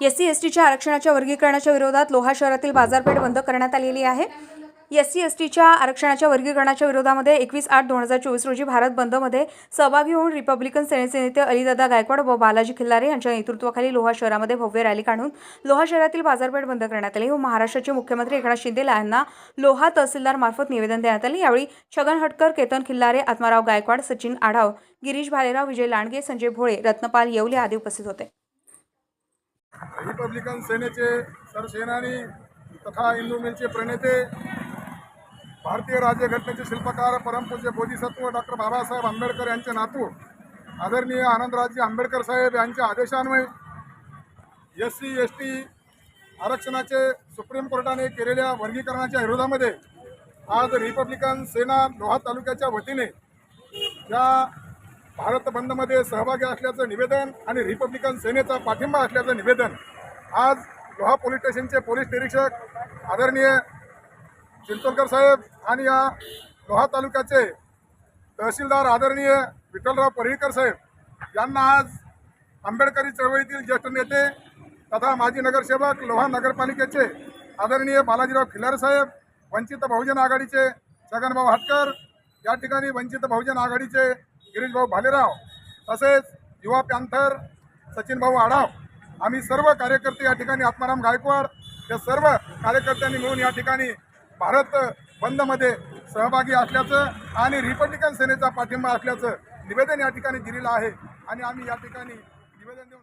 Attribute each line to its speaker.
Speaker 1: S C S टीच्या आरक्षणाच्या वर्गीकरणाच्या विरोधात लोहा शहरातील बाजारपेठ बंद करण्यात आलेली आहे. एस सी एस टीच्या आरक्षणाच्या वर्गीकरणाच्या विरोधामध्ये एकवीस आठ दोन हजार चोवीस रोजी भारत बंदमध्ये सहभागी होऊन रिपब्लिकन सेनेचे नेते अलीदादा गायकवाड व बालाजी खिल्लारे यांच्या नेतृत्वाखाली लोहा शहरामध्ये भव्य रॅली काढून लोहा शहरातील बाजारपेठ बंद करण्यात आली. व महाराष्ट्राचे मुख्यमंत्री एकनाथ शिंदे यांना लोहा तहसीलदार मार्फत निवेदन देण्यात आले. यावेळी छगन हटकर केतन खिल्लारे आत्माराव गायकवाड सचिन आढाव गिरीश भालेराव विजय लांडगे संजय भोळे रत्नपाल येवले आदी उपस्थित होते.
Speaker 2: रिपब्लिकन सेनेचे सरसेनानी तथा हिंदू मिलचे प्रणेते भारतीय राज्यघटनेचे शिल्पकार परमपूज्य बोधिसत्व डॉक्टर बाबासाहेब आंबेडकर यांचे नातू आदरणीय आनंदराजजी आंबेडकर साहेब यांच्या आदेशान्वये एस सी एस टी आरक्षणाचे सुप्रीम कोर्टाने केलेल्या वर्गीकरणाच्या विरोधामध्ये आज रिपब्लिकन सेना लोहा तालुक्याच्या वतीने या भारत बंदमध्ये सहभागी असल्याचं निवेदन आणि रिपब्लिकन सेनेचा पाठिंबा असल्याचं निवेदन. आज लोहा पोलीस स्टेशनचे पोलीस निरीक्षक आदरणीय चिंचोलकर साहेब आणि या लोहा तालुक्याचे तहसीलदार आदरणीय विठ्ठलराव पर्रीकर साहेब यांना आज आंबेडकरी चळवळीतील ज्येष्ठ नेते तथा माजी नगरसेवक लोहा नगरपालिकेचे आदरणीय बालाजीराव खिल्लारे साहेब वंचित बहुजन आघाडीचे छगनभाऊ हटकर या ठिकाणी वंचित बहुजन आघाडीचे गिरीशभाऊ भालेराव तसेच युवा पॅन्थर सचिनभाऊ आढाव आम्ही सर्व कार्यकर्ते या ठिकाणी आत्माराम गायकवाड या सर्व कार्यकर्त्यांनी मिळून या ठिकाणी भारत बंदमध्ये सहभागी असल्याचं आणि रिपब्लिकन सेनेचा पाठिंबा असल्याचं निवेदन या ठिकाणी दिलेलं आहे. आणि आम्ही या ठिकाणी निवेदन देऊन